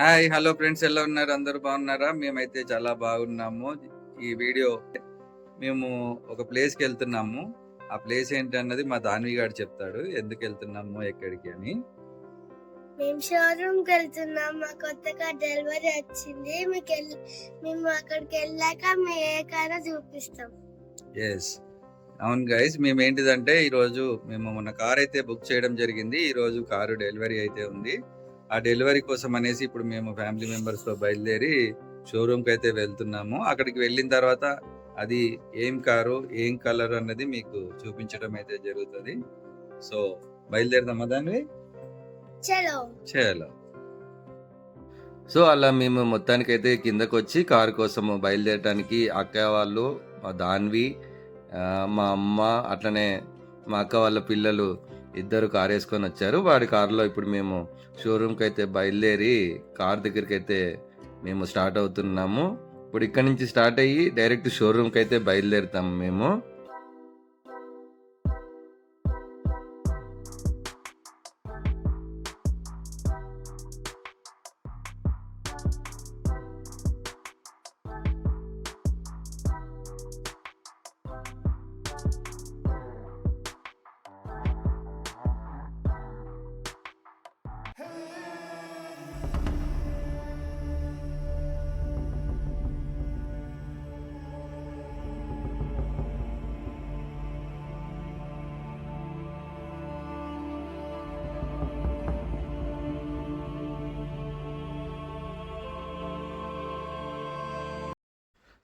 Hi hello friends ఎలా ఉన్నారు? అందరూ బాగున్నారా? మేమైతే చాలా బాగున్నాము. ఈ వీడియో మేము ఒక ప్లేస్కి వెళ్తున్నాము. ఆ ప్లేస్ ఏంటి అన్నది మా దాన్వి గారు చెప్తాడు. ఎందుకు వెళ్తున్నాము ఎక్కడికి అని. మేము షోరూమ్కి వెళ్తున్నాం మా కొత్తగా డెలివరీ వచ్చింది. మీకు మేము అక్కడికి వెళ్ళాక మీ ఏ కారో చూపిస్తాం. ఎస్ అవును గైస్ మేము ఏంటిదంటే ఈరోజు మేము మొన్న కార్ అయితే బుక్ చేయడం జరిగింది. ఈ రోజు కారు డెలివరీ అయితే ఉంది. ఆ డెలివరీ కోసం అనేసి ఇప్పుడు మేము ఫ్యామిలీ మెంబర్స్తో బయలుదేరి షోరూమ్కి అయితే వెళ్తున్నాము. అక్కడికి వెళ్ళిన తర్వాత అది ఏం కారు ఏం కలర్ అన్నది మీకు చూపించడం అయితే జరుగుతుంది. సో బయలుదేరదామా దాన్ని చలో. చేయాలి సో అలా మేము మొత్తానికైతే కిందకు వచ్చి కారు కోసము బయలుదేరడానికి అక్క వాళ్ళు మా దాన్వి మా అమ్మ అట్లనే మా అక్క వాళ్ళ పిల్లలు ఇద్దరు కారు వేసుకొని వచ్చారు. వాడి కారులో ఇప్పుడు మేము షోరూమ్కి అయితే బయలుదేరి కార్ దగ్గరికి అయితే మేము స్టార్ట్ అవుతున్నాము. ఇప్పుడు ఇక్కడ నుంచి స్టార్ట్ అయ్యి డైరెక్ట్ షోరూమ్కి అయితే బయలుదేరుతాము మేము.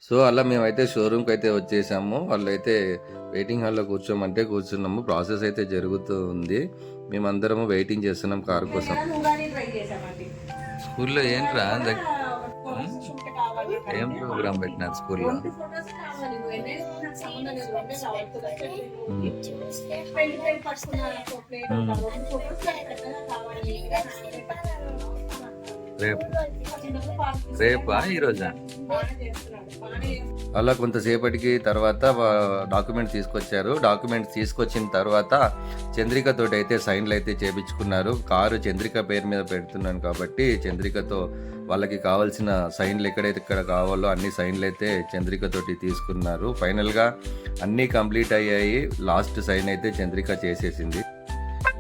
సో అలా మేమైతే షోరూమ్కి అయితే వచ్చేసాము. వాళ్ళైతే వెయిటింగ్ హాల్లో కూర్చోమంటే కూర్చున్నాము. ప్రాసెస్ అయితే జరుగుతూ ఉంది. మేమందరము వెయిటింగ్ చేస్తున్నాం కారు కోసం. స్కూల్లో ఏంట్రా? ఏం ప్రోగ్రామ్ పెట్టినారు స్కూల్లో? రేపు? రేపా ఈరోజా అలా కొంతసేపటికి తర్వాత డాక్యుమెంట్ తీసుకొచ్చారు. డాక్యుమెంట్స్ తీసుకొచ్చిన తర్వాత చంద్రికతో అయితే సైన్లు అయితే చేపించుకున్నారు. కారు చంద్రిక పేరు మీద పెడుతున్నాను కాబట్టి చంద్రికతో వాళ్ళకి కావాల్సిన సైన్లు ఎక్కడైతే ఇక్కడ కావాలో అన్ని సైన్లు అయితే చంద్రిక తోటి తీసుకున్నారు. ఫైనల్గా అన్నీ కంప్లీట్ అయ్యాయి. లాస్ట్ సైన్ అయితే చంద్రిక చేసేసింది.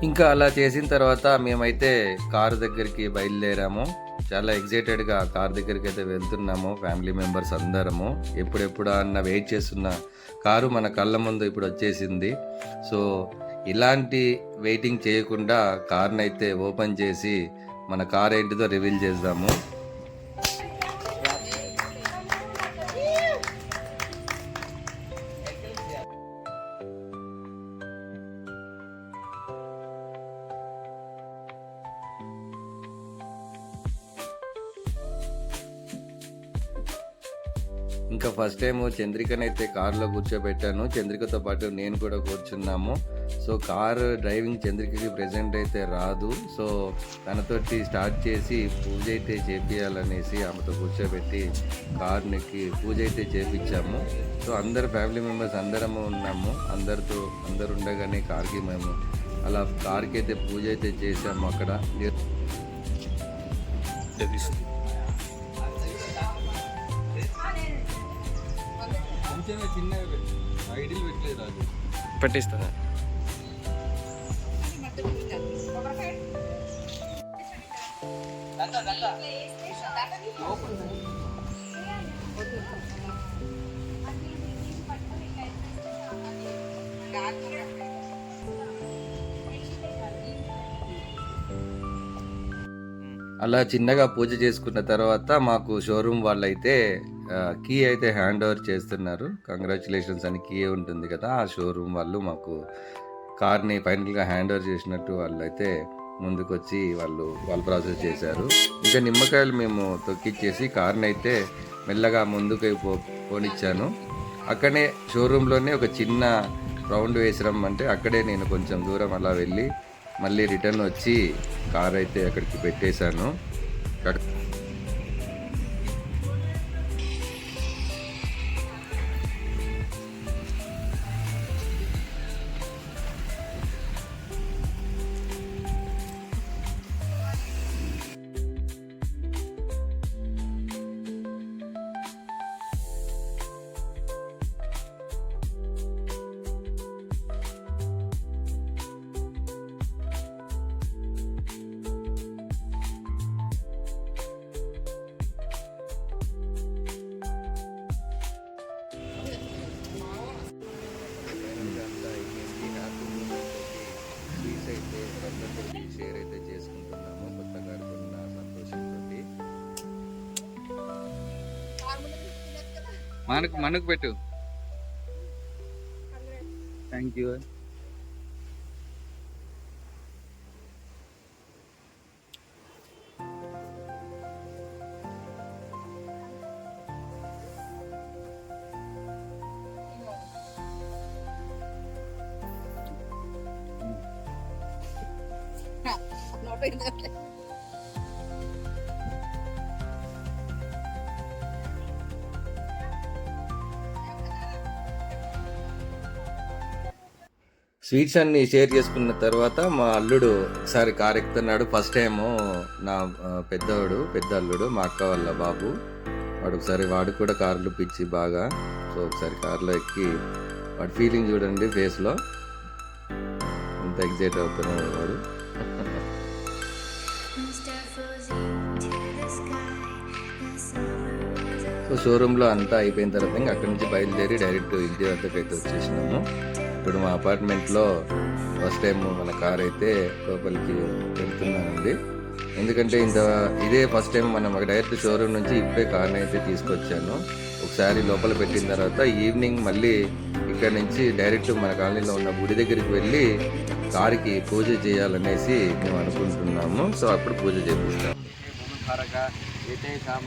ఇంకా అలా చేసిన తర్వాత మేమైతే కారు దగ్గరికి బయలుదేరాము. చాలా ఎగ్జైటెడ్గా కార్ దగ్గరికి అయితే వెళ్తున్నాము ఫ్యామిలీ మెంబర్స్ అందరము. ఎప్పుడెప్పుడు అన్న వెయిట్ చేస్తున్న కారు మన కళ్ళ ముందు ఇప్పుడు వచ్చేసింది. సో ఇలాంటి వెయిటింగ్ చేయకుండా కార్ని అయితే ఓపెన్ చేసి మన కార్ ఏంటిదో రివీల్ చేద్దాము. ఇంకా ఫస్ట్ టైం చంద్రికనైతే కార్లో కూర్చోబెట్టాను. చంద్రికతో పాటు నేను కూడా కూర్చున్నాము. సో కార్ డ్రైవింగ్ చంద్రికకి ప్రెసెంట్ అయితే రాదు. సో తనతోటి స్టార్ట్ చేసి పూజ అయితే చేపించాలనేసి ఆమెతో కూర్చోబెట్టి కార్నికి పూజ అయితే చేపించాము సో అందరు ఫ్యామిలీ మెంబర్స్ అందరము ఉన్నాము. అందరితో అందరు ఉండగానే కార్కి మేము అలా కార్కి అయితే పూజ అయితే చేసాము అక్కడ. కొంచెమే చిన్నగా పెట్టు ఐడిల్ పెట్టలేదు రాజు పెట్టిస్తా. అలా చిన్నగా పూజ చేసుకున్న తర్వాత మాకు షోరూమ్ వాళ్ళైతే కీ అయితే హ్యాండ్ ఓవర్ చేస్తున్నారు. కంగ్రాచులేషన్స్ అని కీ ఉంటుంది కదా ఆ షోరూమ్ వాళ్ళు మాకు కార్ని ఫైనల్గా హ్యాండ్ ఓవర్ చేసినట్టు వాళ్ళు అయితే ముందుకొచ్చి వాళ్ళు వాల్ ప్రాసెస్ చేశారు. ఇంకా నిమ్మకాయలు మేము తొక్కిచ్చేసి కార్ని అయితే మెల్లగా ముందుకు పో పోనిచ్చాను. అక్కడే షోరూంలోనే ఒక చిన్న రౌండ్ వేసిరం అంటే అక్కడే నేను కొంచెం దూరం అలా వెళ్ళి మళ్ళీ రిటర్న్ వచ్చి కార్ అయితే అక్కడికి పెట్టేశాను. మనకు మనకు పెట్టు థ్యాంక్ యూ స్వీట్స్ అన్ని షేర్ చేసుకున్న తర్వాత మా అల్లుడు ఒకసారి కార్ ఎక్కుతున్నాడు ఫస్ట్ టైం నా పెద్దవాడు పెద్ద అల్లుడు మా అక్క వాళ్ళ బాబు. వాడు ఒకసారి వాడు కూడా కార్లు పిచ్చి బాగా. సో ఒకసారి కార్లో ఎక్కి వాడు ఫీలింగ్ చూడండి ఫేస్లో. ఎంత ఎగ్జైట్ అవుతున్నాడు వాడు. సో షోరూంలో అంతా అయిపోయిన తర్వాత ఇంకా అక్కడి నుంచి బయలుదేరి డైరెక్ట్ ఇంటి వద్దకు అయితే వచ్చేసినాము. ఇప్పుడు మా అపార్ట్మెంట్లో ఫస్ట్ టైం మన కార్ అయితే లోపలికి వెళ్తున్నానండి. ఎందుకంటే ఇంత ఇదే ఫస్ట్ టైం మనం డైరెక్ట్ షోరూమ్ నుంచి ఇప్పుడే కార్ని అయితే తీసుకొచ్చాను. ఒకసారి లోపల పెట్టిన తర్వాత ఈవినింగ్ మళ్ళీ ఇక్కడ నుంచి డైరెక్ట్ మన కాలనీలో ఉన్న గుడి దగ్గరికి వెళ్ళి కారుకి పూజ చేయాలనేసి మేము అనుకుంటున్నాము. సో అప్పుడు పూజ చేపిస్తాం. భూమిభారక ఏతేషామ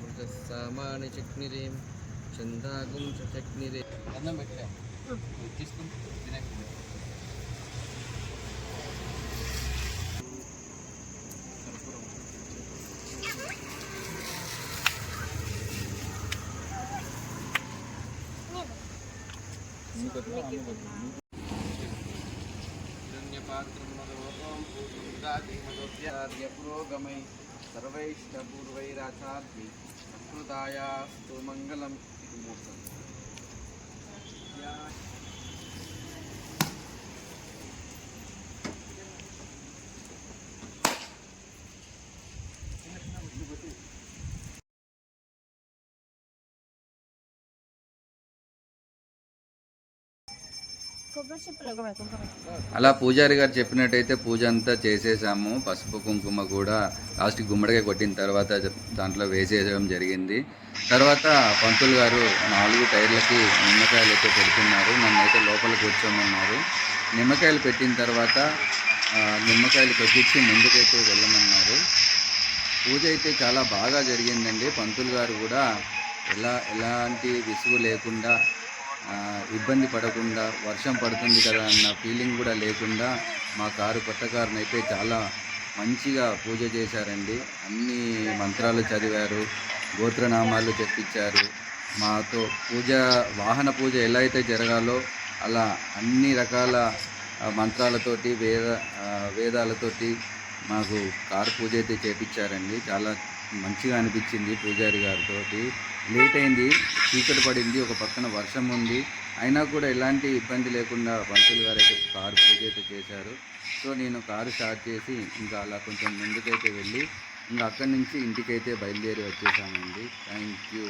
వృతస్సామాని చక్నిరేం చందాగుం చక్నిరే. అన్నం పెట్టలే తీసుకుని पुरोगमै सर्वैष्टपूर्वैराचार्यै सकृदायास्तु मङ्गलम् इति मोक्षम् అలా పూజారి గారు చెప్పినట్టయితే పూజ అంతా చేసేసాము. పసుపు కుంకుమ కూడా లాస్ట్ గుమ్మడికాయ కొట్టిన తర్వాత దాంట్లో వేసేయడం జరిగింది. తర్వాత పంతులు గారు నాలుగు టైర్లకి నిమ్మకాయలు అయితే పెడుతున్నారు నన్ను అయితే లోపల కూర్చోమన్నారు. నిమ్మకాయలు పెట్టిన తర్వాత నిమ్మకాయలు పెట్టించి ముందుకైతే వెళ్ళమన్నారు. పూజ అయితే చాలా బాగా జరిగిందండి. పంతులు గారు కూడా ఎలా ఎలాంటి విసుగు లేకుండా ఇబ్బంది పడకుండా వర్షం పడుతుంది కదా అన్న ఫీలింగ్ కూడా లేకుండా మా కారు కొత్త కారుని అయితే చాలా మంచిగా పూజ చేశారండి. అన్ని మంత్రాలు చదివారు గోత్రనామాలు చెప్పించారు మాతో పూజ వాహన పూజ ఎలా అయితే జరగాలో అలా అన్ని రకాల మంత్రాలతోటి వేద వేదాలతోటి మాకు కారు పూజ అయితే చేపించారండి చాలా మంచిగా అనిపించింది పూజారి గారితో లేట్ అయింది చీకటి పడింది ఒక పక్కన వర్షం ఉంది. అయినా కూడా ఎలాంటి ఇబ్బంది లేకుండా పంతులు గారు అయితే కారు పూజ అయితే చేశారు. సో నేను కారు స్టార్ట్ చేసి ఇంకా అలా కొంచెం ముందుకైతే వెళ్ళి ఇంకా అక్కడి నుంచి ఇంటికైతే బయలుదేరి వచ్చేసామండి. Thank you.